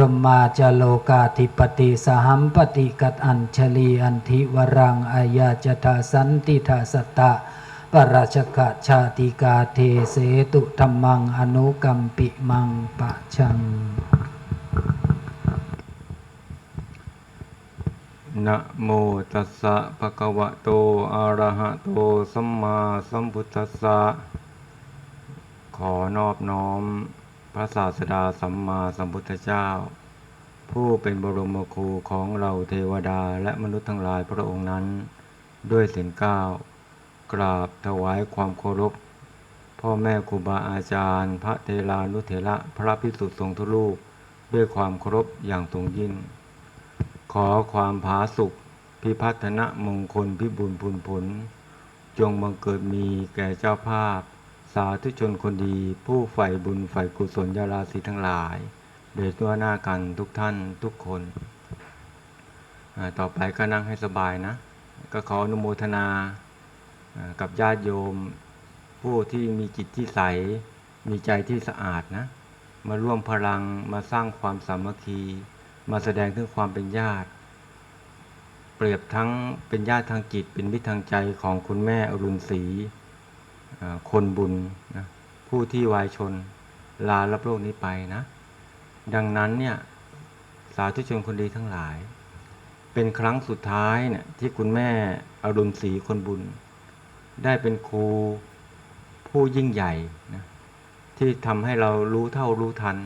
รมาจโลกาธิปติสหัมปติกัตอัญชลีอันทิวรังอายาจทาสันติทาสตตะปราชกะชาติกาเทเสตุธรรมังอนุกัมปิมังปะชังนะโมตัสสะภะคะวะโตอะระหะโตสัมมาสัมพุทธัสสะขอนอบน้อม พระศาสดาสัมมาสัมพุทธเจ้า ผู้เป็นบรมครูของเราเทวดาและมนุษย์ทั้งหลายพระองค์นั้น ด้วยเสียงก้าวกราบถวายความเคารพ พ่อแม่ครูบาอาจารย์ พระเทรานุเถระพระพิสุทธิสงฆ์ทุกรูปด้วยความเคารพอย่างสูงยิ่ง ขอความผาสุกพิพัฒนะมงคลพิบูลพูนผล จงบังเกิดมีแก่เจ้าภาพ สาธุชนคนดี ผู้ใฝ่บุญใฝ่กุศลยาราศีทั้งหลาย โดยตัวหน้ากันทุกท่านทุกคนต่อไปก็นั่งให้สบายนะ ก็ขออนุโมทนากับญาติโยม ผู้ที่มีจิตที่ใส มีใจที่สะอาดนะ มาร่วมพลังมาสร้างความสามัคคี มาแสดงถึงความเป็นญาติ เปรียบทั้งเป็นญาติทางจิตเป็นมิตรทางใจของคุณแม่อรุณศรี คนบุญนะผู้ที่วายชนลารับโลกนี้ไปนะ ดังนั้นเนี่ยสาธุชนคนดีทั้งหลาย เป็นครั้งสุดท้ายเนี่ยที่คุณแม่อรุณศรีคนบุญ ได้เป็นครูผู้ยิ่งใหญ่นะที่ทำให้เรารู้เท่ารู้ทัน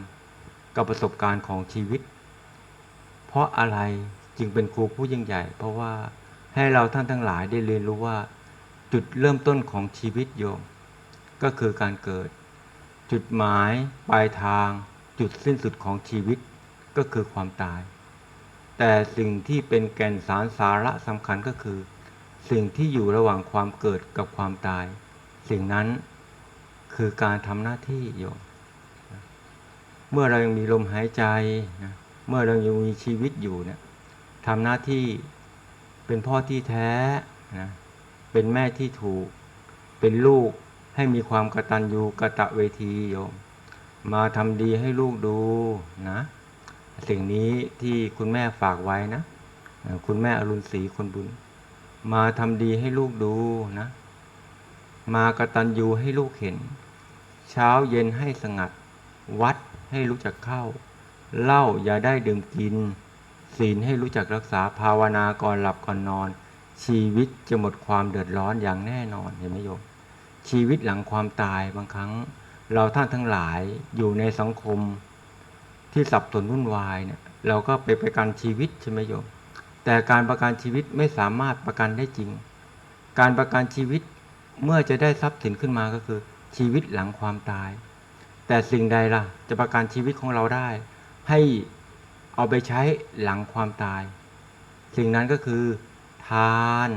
กับประสบการณ์ของชีวิต เพราะอะไรจึงเป็นครูผู้ยิ่งใหญ่ เพราะว่าให้เราท่านทั้งหลายได้เรียนรู้ว่า จุดเริ่มต้นของชีวิตโยม ก็คือการเกิด จุดหมายปลายทาง จุดสิ้นสุดของชีวิตก็คือความตาย แต่สิ่งที่เป็นแก่นสารสาระสำคัญก็คือ สิ่งที่อยู่ระหว่างความเกิดกับความตาย สิ่งนั้นคือการทำหน้าที่โยม เมื่อเรายังมีลมหายใจนะเมื่อเรายังมีชีวิตอยู่เนี่ยทำหน้าที่เป็นพ่อที่แท้นะ เป็นแม่ที่ถูก เป็นลูกให้มีความกระตัญญูกระตะเวทีโยม มาทำดีให้ลูกดูนะ สิ่งนี้ที่คุณแม่ฝากไว้นะ คุณแม่อรุณศรีคนบุญ มาทำดีให้ลูกดูนะ มากระตัญญูให้ลูกเห็น เช้าเย็นให้สงัด วัดให้รู้จักเข้า เหล้าอย่าได้ดื่มกิน ศีลให้รู้จักรักษาภาวนาก่อนหลับก่อนนอน ชีวิตจะหมดความเดือดร้อนอย่างแน่นอนเห็นไหมโยมชีวิตหลังความตายบางครั้ง เราท่านทั้งหลายอยู่ในสังคมที่สับสนวุ่นวายเนี่ยเราก็ไปประกันชีวิตใช่ไหมโยมแต่การประกันชีวิตไม่สามารถประกันได้จริง การประกันชีวิตเมื่อจะได้ทรัพย์สินขึ้นมาก็คือ ชีวิตหลังความตาย แต่สิ่งใดล่ะ จะประกันชีวิตของเราได้ ให้เอาไปใช้หลังความตาย สิ่งนั้นก็คือ ทาน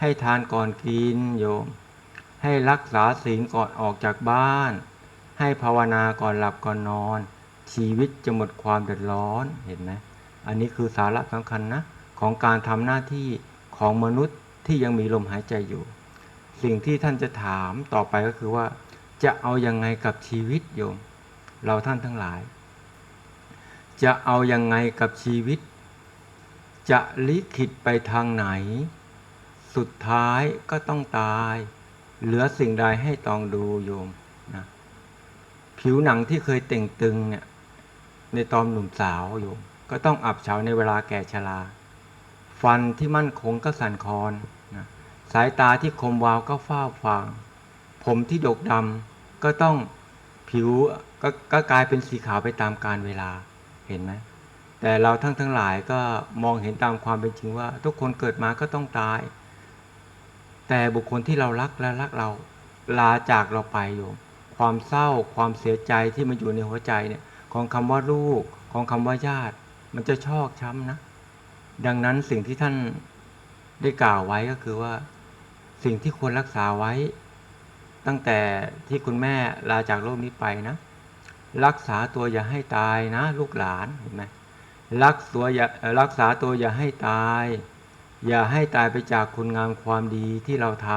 ให้ทานก่อนกินโยม ให้รักษาศีลก่อนออกจากบ้าน ให้ภาวนาก่อนหลับก่อนนอน ชีวิตจะหมดความเดือดร้อนเห็นไหมอันนี้คือสาระสำคัญนะ ของการทำหน้าที่ของมนุษย์ที่ยังมีลมหายใจอยู่ สิ่งที่ท่านจะถามต่อไปก็คือว่า จะเอายังไงกับชีวิตโยม เราท่านทั้งหลาย จะเอายังไงกับชีวิต จะลิขิตไปทางไหน สุดท้ายก็ต้องตาย เหลือสิ่งใดให้ตองดูโยมนะผิวหนังที่เคยเต่งตึงเนี่ยในตอนหนุ่มสาวโยม ก็ต้องอับเฉาในเวลาแก่ชราฟันที่มั่นคงก็สั่นคลอนนะสายตาที่คมวาวก็ฟ้าฟาง ผมที่ดกดำก็ต้องผิวกก็กลายเป็นสีขาวไปตามกาลเวลาเห็นไหม แต่เราทั้งทั้งหลายก็มองเห็นตามความเป็นจริงว่า ทุกคนเกิดมาก็ต้องตาย แต่บุคคลที่เรารักและรักเราลาจากเราไปโยมความเศร้าความเสียใจที่มันอยู่ในหัวใจเนี่ยของคำว่าลูกของคำว่าญาติ มันจะชอกช้ำนะ ดังนั้นสิ่งที่ท่านได้กล่าวไว้ก็คือว่า สิ่งที่ควรรักษาไว้ ตั้งแต่ที่คุณแม่ลาจากโลกนี้ไปนะ รักษาตัวอย่าให้ตายนะ ลูกหลานเห็นไหม รักตัวอย่ารักษาตัวอย่าให้ตาย อย่าให้ตายไปจากคุณงามความดีที่เราท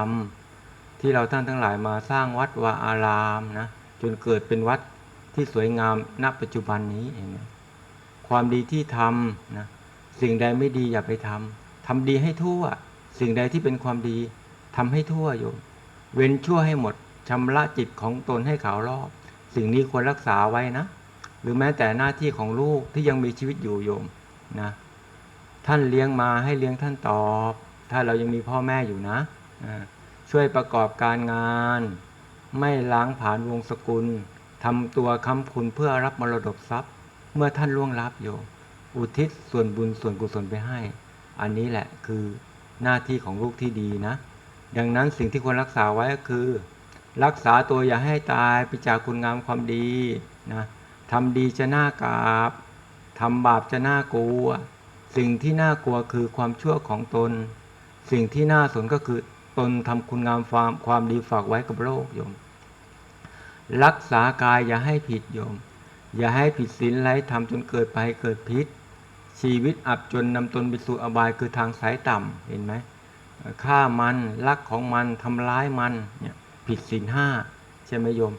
ำที่เราท่านทั้งหลายมาสร้างวัดวาอารามนะจนเกิดเป็นวัดที่สวยงามณปัจจุบันนี้เห็นไหมความดีที่ทำนะสิ่งใดไม่ดีอย่าไปทำทำดีให้ทั่ว สิ่งใดที่เป็นความดีทำให้ทั่วโยมเว้นชั่วให้หมดชำระจิตของตนให้ขาวรอบ สิ่งนี้ควรรักษาไว้นะ หรือแม้แต่หน้าที่ของลูกที่ยังมีชีวิตอยู่โยมนะท่านเลี้ยงมาให้เลี้ยงท่านตอบ ถ้าเรายังมีพ่อแม่อยู่นะ ช่วยประกอบการงาน ไม่ล้างผ่านวงศกุลทำตัวค้ำคุณเพื่อรับมรดกทรัพย์ เมื่อท่านล่วงลับโยมอุทิศส่วนบุญส่วนกุศลไปให้ อันนี้แหละคือหน้าที่ของลูกที่ดีนะ ดังนั้นสิ่งที่ควรรักษาไว้ก็คือ รักษาตัวอย่าให้ตายไปจากคุณงามความดีนะ ทำดีจะน่ากราบทำบาปจะน่ากลัว สิ่งที่น่ากลัวคือความชั่วของตน สิ่งที่น่าสนก็คือตนทำคุณงามความความดีฝากไว้กับโลกโยม รักษากายอย่าให้ผิดโยม อย่าให้ผิดศีลไร้ธรรมจนเกิดไปเกิดพิษ ชีวิตอับจนนำตนไปสู่อบายคือทางสายต่ำเห็นไหมฆ่ามันลักของมันทำร้ายมันเนี่ยผิดศีลห้าใช่ไหมโยม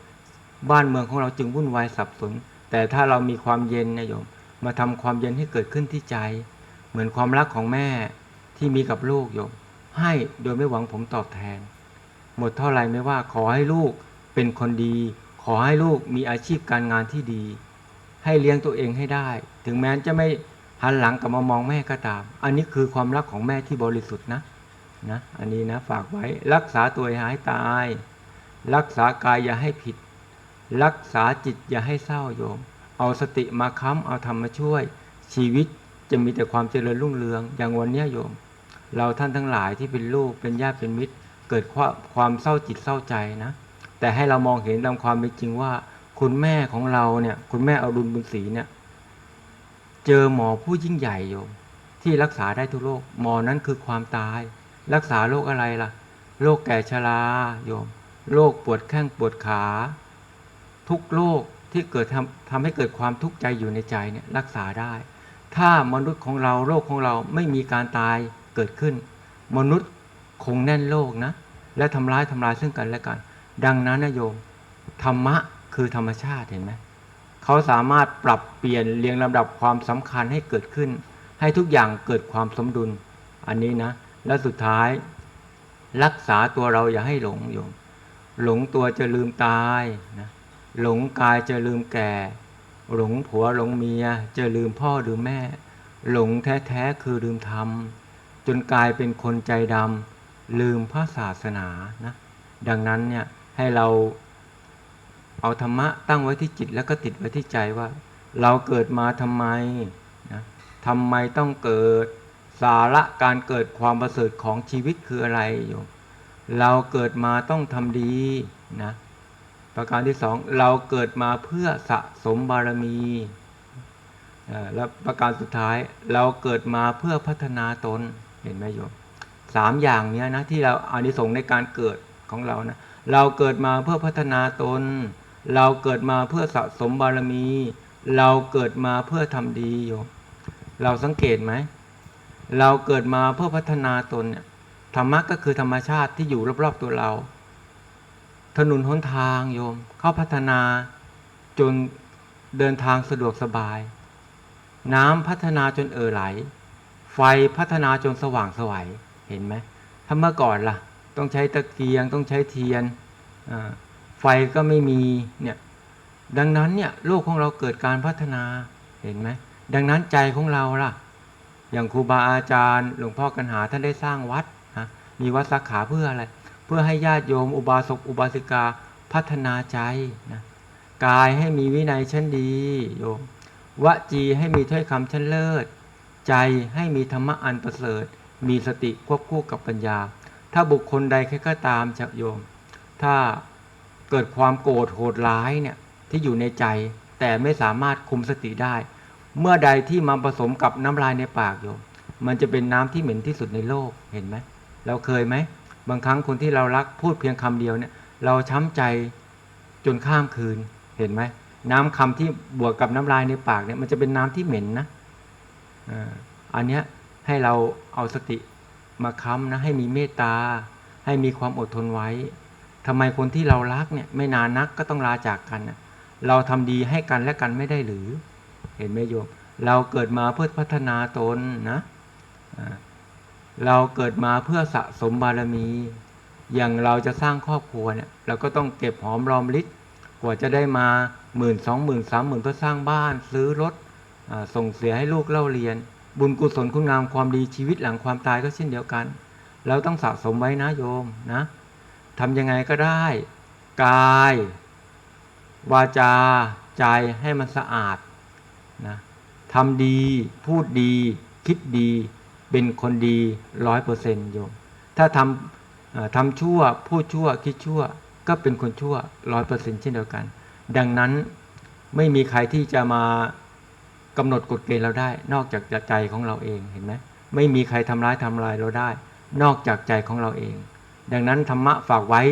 บ้านเมืองของเราจึงวุ่นวายสับสน แต่ถ้าเรามีความเย็นนะโยม มาทำความเย็นให้เกิดขึ้นที่ใจ เหมือนความรักของแม่ที่มีกับลูกโยม ให้โดยไม่หวังผมตอบแทน หมดเท่าไรไม่ว่าขอให้ลูกเป็นคนดี ขอให้ลูกมีอาชีพการงานที่ดี ให้เลี้ยงตัวเองให้ได้ ถึงแม้จะไม่หันหลังกลับมามองแม่ก็ตาม อันนี้คือความรักของแม่ที่บริสุทธิ์นะนะ อันนี้นะฝากไว้รักษาตัวอย่าให้ตาย รักษากายอย่าให้ผิด รักษาจิตอย่าให้เศร้าโยม เอาสติมาค้ำเอาธรรมมาช่วย ชีวิตจะมีแต่ความเจริญรุ่งเรือง อย่างวันนี้โยม เราท่านทั้งหลายที่เป็นลูกเป็นญาติเป็นมิตร เกิดความความเศร้าจิตเศร้าใจนะ แต่ให้เรามองเห็นตามความเป็นจริงว่า คุณแม่ของเราเนี่ยคุณแม่อรุณบุญศรีเนี่ยเจอหมอผู้ยิ่งใหญ่โยม ที่รักษาได้ทุกโรคหมอนั้นคือความตาย รักษาโรคอะไรล่ะโรคแก่ชราโยมโรคปวดแข้งปวดขา ทุกโรคที่เกิดทำทำให้เกิดความทุกข์ใจอยู่ในใจเนี่ยรักษาได้ ถ้ามนุษย์ของเราโรคของเราไม่มีการตายเกิดขึ้น มนุษย์คงแน่นโลกนะ และทำร้ายทำลายซึ่งกันและกัน ดังนั้นนะโยมธรรมะคือธรรมชาติเห็นไหมเขาสามารถปรับเปลี่ยนเรียงลำดับความสำคัญให้เกิดขึ้น ให้ทุกอย่างเกิดความสมดุล อันนี้นะ และสุดท้าย รักษาตัวเราอย่าให้หลงโยมหลงตัวจะลืมตายนะ หลงกายจะลืมแก่ หลงผัวหลงเมียจะลืมพ่อลืมแม่ หลงแท้ๆคือลืมธรรม จนกลายเป็นคนใจดำลืมพระศาสนานะดังนั้นเนี่ยให้เราเอาธรรมะตั้งไว้ที่จิตแล้วก็ติดไว้ที่ใจว่า เราเกิดมาทำไมนะทำไมต้องเกิดสาระการเกิดความประเสริฐของชีวิตคืออะไรโยมเราเกิดมาต้องทำดีนะ ประการที่สองเราเกิดมาเพื่อสะสมบารมีอ่อและประการสุดท้ายเราเกิดมาเพื่อพัฒนาตนเห็นไหมโยมสามอย่างเนี้ยนะที่เราอานิสงส์ในการเกิดของเรานะเราเกิดมาเพื่อพัฒนาตน เราเกิดมาเพื่อสะสมบารมี เราเกิดมาเพื่อทำดีโยมเราสังเกตไหมเราเกิดมาเพื่อพัฒนาตนเนี่ยธรรมะก็คือธรรมชาติที่อยู่รอบๆตัวเรา ถนนหนทางโยม เข้าพัฒนาจนเดินทางสะดวกสบาย น้ำพัฒนาจนเอ่อไหล ไฟพัฒนาจนสว่างสวัยเห็นไหมถ้าเมื่อก่อนล่ะ ต้องใช้ตะเกียงต้องใช้เทียนไฟก็ไม่มีเนี่ยดังนั้นเนี่ยโลกของเราเกิดการพัฒนาเห็นไหมดังนั้นใจของเราล่ะ อย่างครูบาอาจารย์ หลวงพ่อกันหาท่านได้สร้างวัดนะมีวัดสาขาเพื่ออะไร เพื่อให้ญาติโยมอุบาสกอุบาสิกาพัฒนาใจนะกายให้มีวินัยชั้นดีโยมวจีให้มีถ้อยคำชั้นเลิศ ใจให้มีธรรมะอันประเสริฐ มีสติควบคู่กับปัญญา ถ้าบุคคลใดแค่ก็ตามจะโยม ถ้าเกิดความโกรธโหดร้ายเนี่ยที่อยู่ในใจแต่ไม่สามารถคุมสติได้ เมื่อใดที่มาผสมกับน้ำลายในปากโยม มันจะเป็นน้ำที่เหม็นที่สุดในโลกเห็นไหมเราเคยไหม บางครั้งคนที่เรารักพูดเพียงคำเดียวเนี่ย เราช้ำใจจนข้ามคืนเห็นไหมน้ำคำที่บวกกับน้ำลายในปากเนี่ยมันจะเป็นน้ำที่เหม็นนะอันเนี้ยให้เราเอาสติมาค้ำนะให้มีเมตตา ให้มีความอดทนไว้ทำไมคนที่เรารักเนี่ยไม่นานนักก็ต้องลาจากกันนะเราทำดีให้กันและกันไม่ได้หรือ เห็นไหมโยม เราเกิดมาเพื่อพัฒนาตนนะอ่า เราเกิดมาเพื่อสะสมบารมี อย่างเราจะสร้างครอบครัวเนี่ยเราก็ต้องเก็บหอมรอมริบกว่าจะได้มาหมื่นสองหมื่นสามหมื่นเพื่อสร้างบ้านซื้อรถอส่งเสียให้ลูกเล่าเรียน บุญกุศลคุณงามความดีชีวิตหลังความตายก็เช่นเดียวกัน เราต้องสะสมไว้นะโยมนะทำยังไงก็ได้ กาย วาจา ใจให้มันสะอาดนะทำดี พูดดี คิดดี เป็นคนดีร้อยเปอร์เซนต์โยม ถ้าทำทำชั่วพูดชั่วคิดชั่ว ก็เป็นคนชั่วร้อยเปอร์เซนต์เช่นเดียวกัน ดังนั้นไม่มีใครที่จะมากำหนดกฎเกณฑ์เราได้ นอกจากใจของเราเองเห็นไหมไม่มีใครทำร้ายทำลายเราได้ นอกจากใจของเราเอง ดังนั้นธรรมะฝากไว้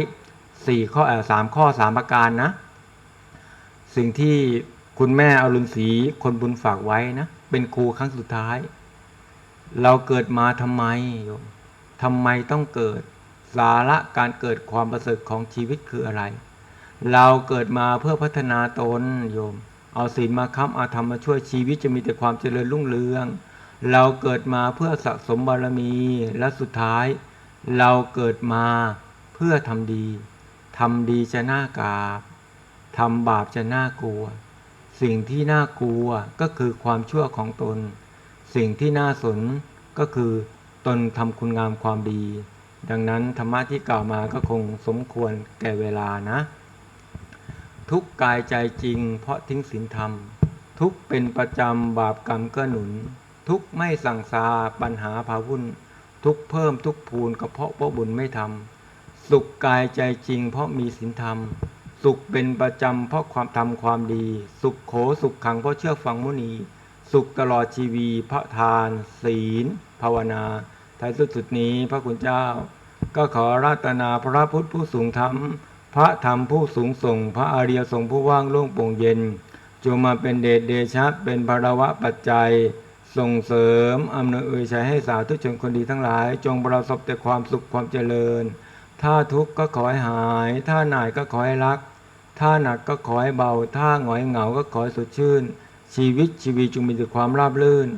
สี่ข้อสามข้อสามประการนะ สิ่งที่คุณแม่อรุณศรีคนบุญฝากไว้นะ เป็นครูครั้งสุดท้าย เราเกิดมาทำไมโยมทำไมต้องเกิด สาระการเกิดความประเสริฐของชีวิตคืออะไร เราเกิดมาเพื่อพัฒนาตนโยม เอาศีลมาค้ำเอาธรรมมาช่วยชีวิตจะมีแต่ความเจริญรุ่งเรือง เราเกิดมาเพื่อสะสมบารมีและสุดท้าย เราเกิดมาเพื่อทำดีทำดีจะน่ากราบทำบาปจะน่ากลัว สิ่งที่น่ากลัวก็คือความชั่วของตน สิ่งที่น่าสนก็คือ ตนทำคุณงามความดี ดังนั้นธรรมะที่กล่าวมาก็คงสมควรแก่เวลานะ ทุกกายใจจริง เพราะทิ้งศีลธรรม ทุกเป็นประจำบาปกรรมก็หนุน ทุกไม่สั่งซาปัญหาพาวุ่น ทุกเพิ่มทุกพูนก็เพาะเพราะบุญไม่ทำสุขกายใจจริง เพราะมีศีลธรรม สุขเป็นประจำเพราะความทำความดี สุขโขสุขขังเพราะเชื่อฟังมุนี สุขตลอดชีวีพระทาน ศีล ภาวนาท้ายสุดสุดนี้พระคุณเจ้า ก็ขอรัตนาพระพุทธผู้สูงธรรม พระธรรมผู้สูงส่ง พระอริยสงฆ์ผู้ว่างโล่งโปร่งเย็นจงมาเป็นเดชเดชะเป็นภารวะปัจจัย ส่งเสริมอำนวยเอ่ยชัยให้สาธุชนคนดีทั้งหลาย จงประสบแต่ความสุขความเจริญ ถ้าทุกข์ก็ขอให้หาย ถ้าหน่ายก็ขอให้รัก ถ้าหนักก็ขอให้เบา ถ้าหงอยเหงาก็ขอให้สดชื่น ชีวิตชีวีจงมีแต่ความราบรื่น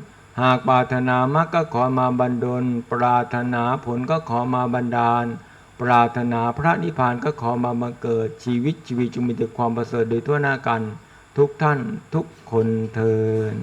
หากปรารถนามรรคก็ขอมาบันดล ปรารถนาผลก็ขอมาบันดาล ปรารถนาพระนิพพานก็ขอมาบังเกิด ชีวิตชีวีจงมีแต่ความประเสริฐโดยทั่วหน้ากัน ทุกท่านทุกคนเทิน